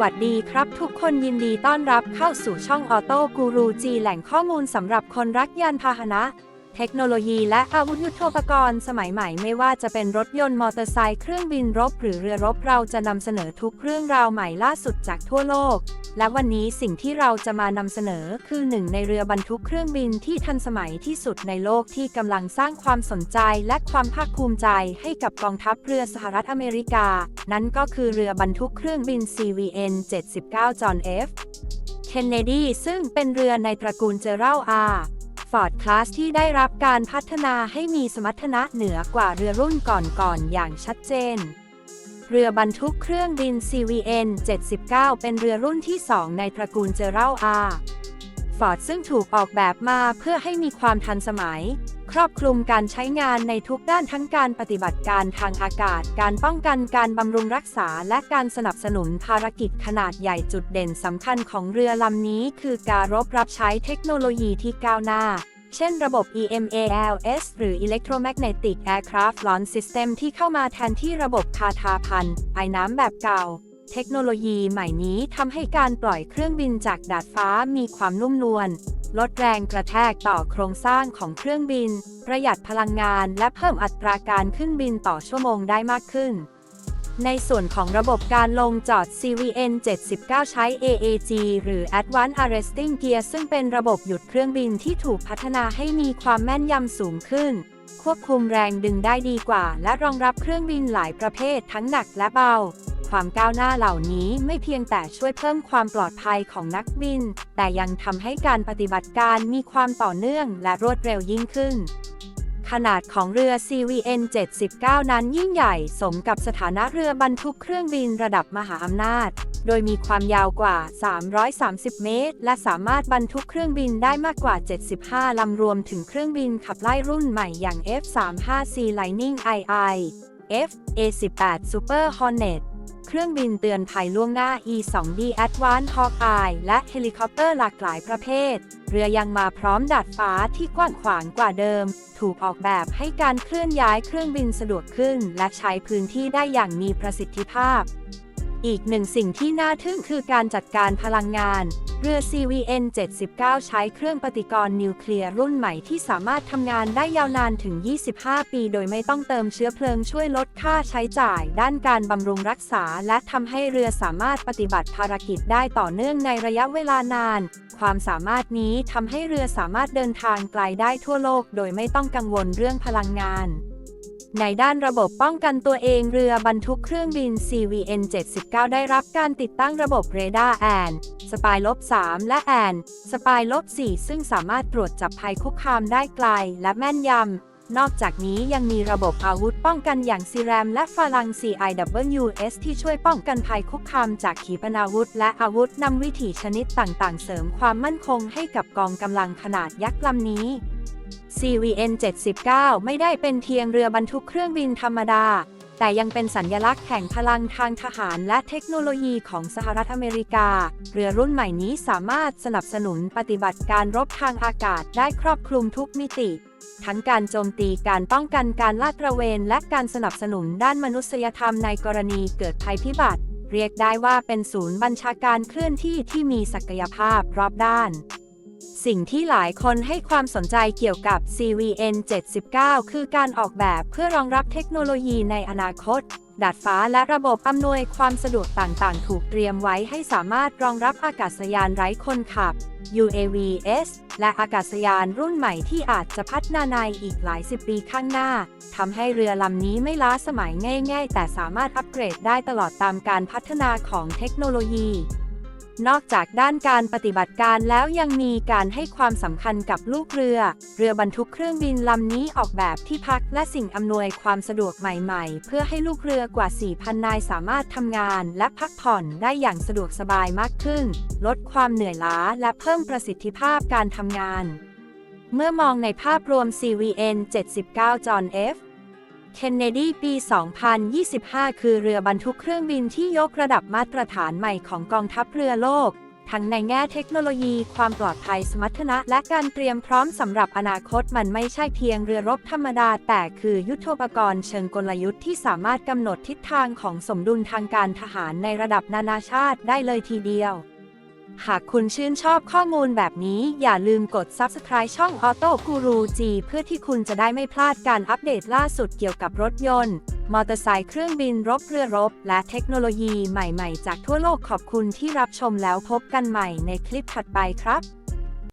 วัสดีครับทุกคนยินดีต้อนรับเข้าสู่ช่องออโต้กูรูจีแหล่งข้อมูลสำหรับคนรักยานพาหนะ เทคโนโลยีและอาวุธยุทโธปกรณ์สมัยใหม่ไม่ว่าจะเป็นรถยนต์มอเตอร์ไซค์เครื่องบินรบ หรือเรือรบเราจะนำเสนอทุกเรื่องราวใหม่ล่าสุดจากทั่วโลก และวันนี้สิ่งที่เราจะมานำเสนอคือหนึ่งในเรือบรรทุกเครื่องบินที่ทันสมัยที่สุดในโลกที่กำลังสร้างความสนใจและความภาคภูมิใจให้กับกองทัพเรือสหรัฐอเมริกา นั่นก็คือเรือบรรทุกเครื่องบิน CVN 79 John F. Kennedy ซึ่งเป็นเรือในตระกูลเจอรัลอาร์ ฟอร์ดคลาสที่ได้รับการพัฒนาให้มีสมรรถนะเหนือกว่าเรือรุ่นก่อนๆอย่างชัดเจน เรือบรรทุกเครื่องบิน CVN 79 เป็นเรือรุ่นที่ 2 ในตระกูลเจอรัลอาร์ ฟอร์ดซึ่งถูกออกแบบมาเพื่อให้มีความทันสมัย ครอบคลุมการใช้งานในทุกด้านทั้งการปฏิบัติการทางอากาศ การป้องกันการบำรุงรักษา และการสนับสนุนภารกิจขนาดใหญ่จุดเด่นสำคัญของเรือลำนี้ คือการรบรับใช้เทคโนโลยีที่ก้าวหน้าเช่นระบบ EMALS หรือ Electromagnetic Aircraft Launch System ที่เข้ามาแทนที่ระบบคาทาพันไอ้น้ำแบบเก่า เทคโนโลยีใหม่นี้ทำให้การปล่อยเครื่องบินจากดาดฟ้ามีความนุ่มนวล ลดแรงกระแทกต่อโครงสร้างของเครื่องบิน ประหยัดพลังงานและเพิ่มอัตราการขึ้นบินต่อชั่วโมงได้มากขึ้น ในส่วนของระบบการลงจอด CVN 79 ใช้ AAG หรือ Advanced Arresting Gear ซึ่งเป็นระบบหยุดเครื่องบินที่ถูกพัฒนาให้มีความแม่นยำสูงขึ้น ควบคุมแรงดึงได้ดีกว่า และรองรับเครื่องบินหลายประเภททั้งหนักและเบา ความก้าวหน้าเหล่านี้ไม่เพียงแต่ช่วยเพิ่มความปลอดภัยของนักบิน แต่ยังทำให้การปฏิบัติการมีความต่อเนื่องและรวดเร็วยิ่งขึ้น ขนาดของเรือ CVN 79 นั้นยิ่งใหญ่สมกับสถานะเรือบรรทุกเครื่องบินระดับมหาอำนาจ โดยมีความยาวกว่า 330 เมตร และสามารถบรรทุกเครื่องบินได้มากกว่า 75 ลำรวมถึงเครื่องบินขับไล่รุ่นใหม่อย่าง F-35C Lightning II F A-18 Super Hornet เครื่องบินเตือนภัยล่วงหน้า E-2D Advanced Hawkeye และเฮลิคอปเตอร์หลากหลายประเภท เรือยังมาพร้อมดาดฟ้าที่กว้างขวางกว่าเดิม ถูกออกแบบให้การเคลื่อนย้ายเครื่องบินสะดวกขึ้น และใช้พื้นที่ได้อย่างมีประสิทธิภาพ อีกหนึ่งสิ่งที่น่าทึ่งคือการจัดการพลังงาน เรือ CVN 79 ใช้เครื่องปฏิกรณ์นิวเคลียร์รุ่นใหม่ที่สามารถทำงานได้ยาวนานถึง 25 ปี โดยไม่ต้องเติมเชื้อเพลิงช่วยลดค่าใช้จ่าย ด้านการบำรุงรักษา และทำให้เรือสามารถปฏิบัติภารกิจได้ต่อเนื่องในระยะเวลานาน ความสามารถนี้ทำให้เรือสามารถเดินทางไกลได้ทั่วโลก โดยไม่ต้องกังวลเรื่องพลังงาน ในด้านระบบป้องกันตัวเองเรือบรรทุกเครื่องบิน CVN 79 ได้รับการติดตั้งระบบเรดาร์แอนสปายลบ3และแอนสปายลบ4ซึ่งสามารถตรวจจับภัยคุกคามได้ไกลและแม่นยำ นอกจากนี้ยังมีระบบอาวุธป้องกันอย่างซีแรมและฟาลัง CIWS ที่ช่วยป้องกันภัยคุกคามจากขีปนาวุธ และอาวุธนำวิถีชนิดต่างๆ เสริมความมั่นคงให้กับกองกำลังขนาดยักษ์ลำนี้ CVN 79ไม่ได้เป็นเพียงเรือบรรทุกเครื่องบินธรรมดา แต่ยังเป็นสัญญลักษณ์แห่งพลังทางทหารและเทคโนโลยีของสหรัฐอเมริกา เรือรุ่นใหม่นี้สามารถสนับสนุนปฏิบัติการรบทางอากาศได้ครอบคลุมทุกมิติ ทั้งการโจมตีการป้องกันการลาดตระเวน และการสนับสนุนด้านมนุษยธรรมในกรณีเกิดภัยพิบัติ เรียกได้ว่าเป็นศูนย์บัญชาการเคลื่อนที่ที่มีศักยภาพรอบด้าน สิ่งที่หลายคนให้ความสนใจเกี่ยวกับ CVN 79 คือการออกแบบเพื่อรองรับเทคโนโลยีในอนาคต ดาดฟ้าและระบบอำนวยความสะดวกต่างๆ ถูกเตรียมไว้ให้สามารถรองรับอากาศยานไร้คนขับ UAVs และอากาศยานรุ่นใหม่ที่อาจจะพัฒนาในอีกหลายสิบปีข้างหน้า ทำให้เรือลำนี้ไม่ล้าสมัยง่าย ๆ แต่สามารถอัปเกรดได้ตลอดตามการพัฒนาของเทคโนโลยี นอกจากด้านการปฏิบัติการแล้วยังมีการให้ความสำคัญกับลูกเรือ เรือบรรทุกเครื่องบินลำนี้ออกแบบที่พักและสิ่งอำนวยความสะดวกใหม่ๆ เพื่อให้ลูกเรือกว่า 4,000 นายสามารถทำงานและพักผ่อนได้อย่างสะดวกสบายมากขึ้น ลดความเหนื่อยล้าและเพิ่มประสิทธิภาพการทำงาน เมื่อมองในภาพรวม CVN 79 John F. Kennedy ปี 2025 คือเรือบรรทุกเครื่องบินที่ยกระดับมาตรฐานใหม่ของกองทัพเรือโลก ทั้งในแง่เทคโนโลยี ความปลอดภัยสมรรถนะ และการเตรียมพร้อมสำหรับอนาคตมันไม่ใช่เพียงเรือรบธรรมดา แต่คือยุทธปกรณ์เชิงกลยุทธ์ที่สามารถกำหนดทิศทางของสมดุลทางการทหารในระดับนานาชาติได้เลยทีเดียว หากคุณชื่นชอบข้อมูลแบบนี้อย่าลืมกด Subscribe ช่อง Auto Guru G เพื่อที่คุณจะได้ไม่พลาดการอัปเดตล่าสุดเกี่ยวกับรถยนต์ มอเตอร์ไซค์เครื่องบินรบเรือรบ และเทคโนโลยีใหม่ๆ จากทั่วโลกขอบคุณที่รับชมแล้วพบกันใหม่ในคลิปถัดไปครับ